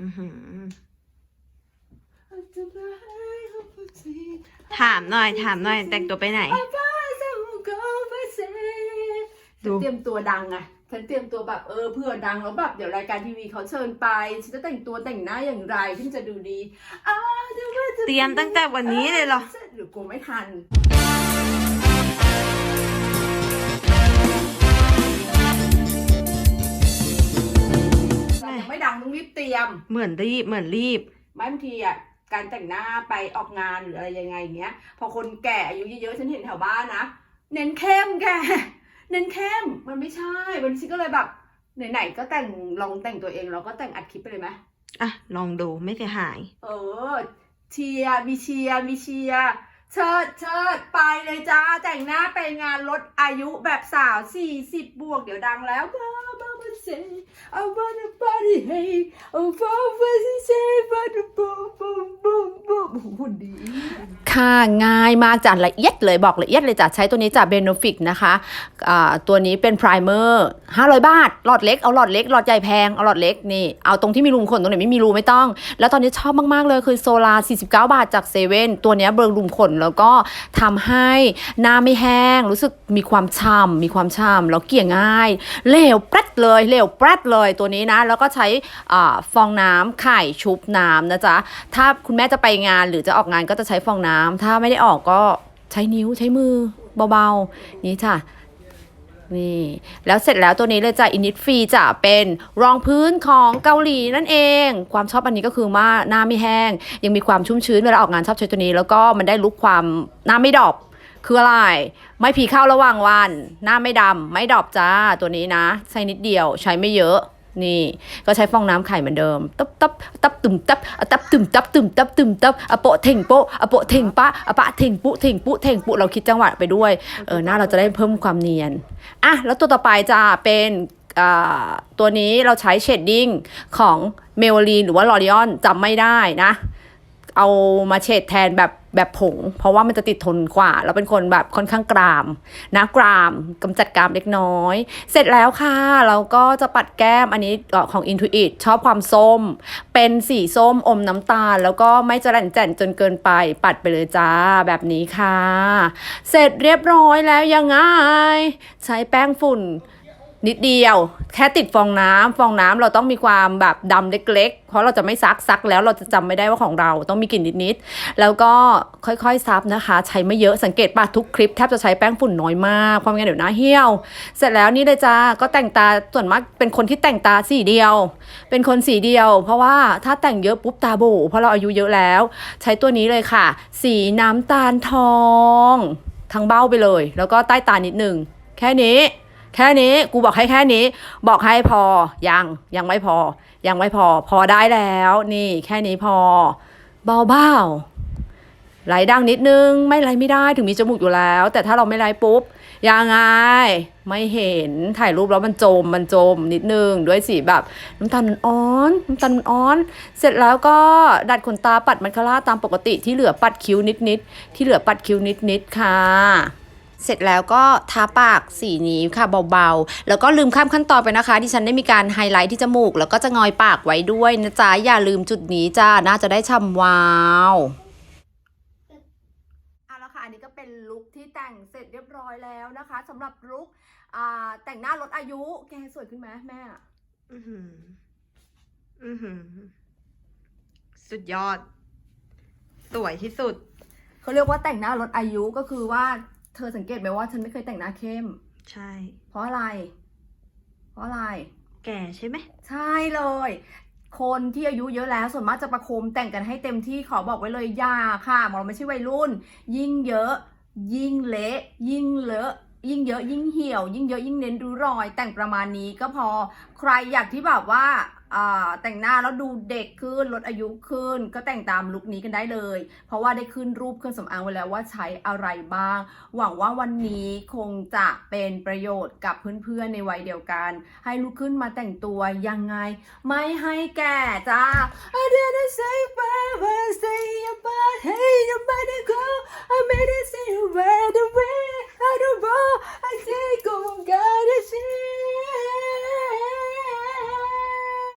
อื้อหือถามหน่อย ถามหน่อย แต่งตัวไปไหน ดูฉันเตรียมตัวดังไงฉันเตรียมตัวแบบเออเพื่อดังแล้วแบบเดี๋ยวรายการทีวีเขาเชิญไปฉันจะแต่งตัวแต่งหน้าอย่างไรที่จะดูดีอ้าวดูว่าจะเตรียมตั้งแต่วันนี้เลยเหรอหรือกูไม่ทัน รีบเตรียม เหมือนรีบเหมือนรีบ ไม่บางทีอะการแต่งหน้าไปออกงานหรืออะไรยังไงอย่างเงี้ย พอคนแก่อายุเยอะๆฉันเห็นแถวบ้านนะเน้นเข้มแกเน้นเข้มมันไม่ใช่วันนี้ก็เลยแบบไหนๆก็แต่งลองแต่งตัวเองเราก็แต่งอัดคลิปไปเลยไหมอะลองดูไม่เสียหาย เออเชียร์มีเชียร์มีเชียร์เชิดเชิดไปเลยจ้าแต่งหน้าไปงานลดอายุแบบสาวสี่สิบบวกเดี๋ยวดังแล้วก็บ้าบ้าเซ่ I wanna party hey oh for what you say but boom boom boom boom หุ่นดีค่ะง่ายมากจ้ะละเอียดเลยบอกละเอียดเลยจ้ะใช้ตัวนี้จากเบนฟิกนะคะอ่าตัวนี้เป็นไพรเมอร์500 บาท หลอดเล็กเอาหลอดเล็กหลอดใหญ่แพงเอาหลอดเล็กนี่เอาตรงที่มีรูมขนตรงไหนไม่มีรูไม่ต้อง แล้วตอนนี้ชอบมาก ๆ เลยคือโซลา49 บาทจากเซเว่นตัวนี้เบิร์รูมขนแล้วก็ทำให้หน้าไม่แห้ง รู้สึกมีความช่ำมีความช่ำแล้วเกลี่ยง่ายเหลวแปรดเลยเหลวแปรดเลยตัวนี้นะ แล้วก็ใช้ฟองน้ำไข่ชุบน้ำนะจ๊ะ ถ้าคุณแม่จะไปงานหรือจะออกงานก็จะใช้ฟองน้ำถ้าไม่ได้ออกก็ใช้นิ้วใช้มือเบาๆ นี่จ้ะนี่แล้วเสร็จแล้วตัวนี้เลยจ้ะอินิ f ฟรีจะเป็นรองพื้นของเกาหลีนั่นเอง ความชอบอันนี้ก็คือว่าหน้าไม่แห้ง ยังมีความชุ่มชื้นเวลาออกงานชอบใช้ตัวนี้ แล้วก็มันได้ลุกความหน้าไม่ดอบ คืออะไร ไม่ผีเข้าระหว่างวัน หน้าไม่ดำไม่ดอบจ้าตัวนี้นะ ใช้นิดเดียวใช้ไม่เยอะนี่ก็ใช้ฟองน้ำไข่เหมือนเดิม ตับตับตับตุ่มตับอะตับตุ่มตับตุ่มตับตุ่มตับอะโปะเถ่งโปะอะโปะเถ่งปะอะปะเถ่งปุเถ่งปุเถ่งปุเราคิดจังหวะไปด้วยเออหน้าเราจะได้เพิ่มความเนียนอะแล้วตัวต่อไปจะเป็นอ่าตัวนี้เราใช้เชดดิ้งของเมลลีนหรือว่าลอรีออนจำไม่ได้นะ เอามาเฉดแทนแบบแบบผง เพราะว่ามันจะติดทนกว่าเราเป็นคนแบบค่อนข้างกรามนะกรามกำจัดกรามเล็กน้อย เสร็จแล้วค่ะ เราก็จะปัดแก้มอันนี้เอ่อของ Intuit ชอบความส้ม เป็นสีส้มอมน้ำตาล แล้วก็ไม่จะแหลนแจ่นจนเกินไป ปัดไปเลยจ้าแบบนี้ค่ะ เสร็จเรียบร้อยแล้วยังไง ใช้แป้งฝุ่น นิดเดียว แค่ติดฟองน้ำฟองน้ำเราต้องมีความแบบดำเล็ก ๆ เพราะเราจะไม่ซักซักแล้วเราจะจำไม่ได้ว่าของเราต้องมีกลิ่นนิดๆแล้วก็ค่อยๆซับนะคะ ใช้ไม่เยอะสังเกตป่ะทุกคลิปแทบจะใช้แป้งฝุ่นน้อยมากเพราะไม่งั้นเดี๋ยวหน้าเหี่ยว เสร็จแล้วนี่เลยจ้าก็แต่งตาส่วนมากเป็นคนที่แต่งตาสีเดียว เป็นคนสีเดียว เพราะว่าถ้าแต่งเยอะปุ๊บตาโบเพราะเราอายุเยอะแล้ว ใช้ตัวนี้เลยค่ะ สีน้ำตาลทอง ทั้งเบ้าไปเลย แล้วก็ใต้ตานิดหนึ่งแค่นี้ แค่นี้กูบอกให้แค่นี้ บอกให้พอยังยังไม่พอ ยังไม่พอ พอได้แล้ว นี่แค่นี้พอเบาๆไหลดังนิดนึง ไม่ไหลไม่ได้ถึงมีจมูกอยู่แล้ว แต่ถ้าเราไม่ไหลปุ๊บยังไงไม่เห็นถ่ายรูปแล้วมันจมมันจมนิดนึงด้วยสีแบบน้ำตาลอ่อนน้ำตาลอ่อน เสร็จแล้วก็ดัดขนตาปัดมันคาร่าตามปกติที่เหลือปัดคิ้วนิดๆที่เหลือปัดคิ้วนิดๆค่ะ เสร็จแล้วก็ทาปากสีนี้ค่ะเบาๆ แล้วก็ลืมข้ามขั้นตอนไปนะคะ ที่ฉันได้มีการไฮไลท์ที่จมูก แล้วก็จะงอยปากไว้ด้วยนะจ๊ะ อย่าลืมจุดนี้จ้า น่าจะได้ช่ำวาวเอาละค่ะอันนี้ก็เป็นลุคที่แต่งเสร็จเรียบร้อยแล้วนะคะสำหรับลุคอ่าแต่งหน้าลดอายุ แกสวยขึ้นไหมแม่ อือหือ อือหือ สุดยอด สวยที่สุด เขาเรียกว่าแต่งหน้าลดอายุก็คือว่าเธอสังเกตไหมว่าฉันไม่เคยแต่งหน้าเข้ม ใช่ เพราะอะไร เพราะอะไร แก่ใช่ไหม ใช่เลย คนที่อายุเยอะแล้วส่วนมากจะประโคมแต่งกันให้เต็มที่ขอบอกไว้เลยอย่าค่ะเราไม่ใช่วัยรุ่น ยิ่งเยอะ ยิ่งเละ ยิ่งเลอะ ยิ่งเยอะยิ่งเหี่ยว ยิ่งเยอะยิ่งเน้นริ้วรอย แต่งประมาณนี้ก็พอใครอยากที่แบบว่าแต่งหน้าแล้วดูเด็กขึ้นลดอายุขึ้น ก็แต่งตามลุคนี้กันได้เลย เพราะว่าได้ขึ้นรูปเครื่องสำอางไว้แล้วว่าใช้อะไรบ้าง หวังว่าวันนี้คงจะเป็นประโยชน์กับเพื่อนๆในวัยเดียวกัน ให้ลุกขึ้นมาแต่งตัวยังไง ไม่ให้แก่จ้า I didn't say bye bye say about hey nobody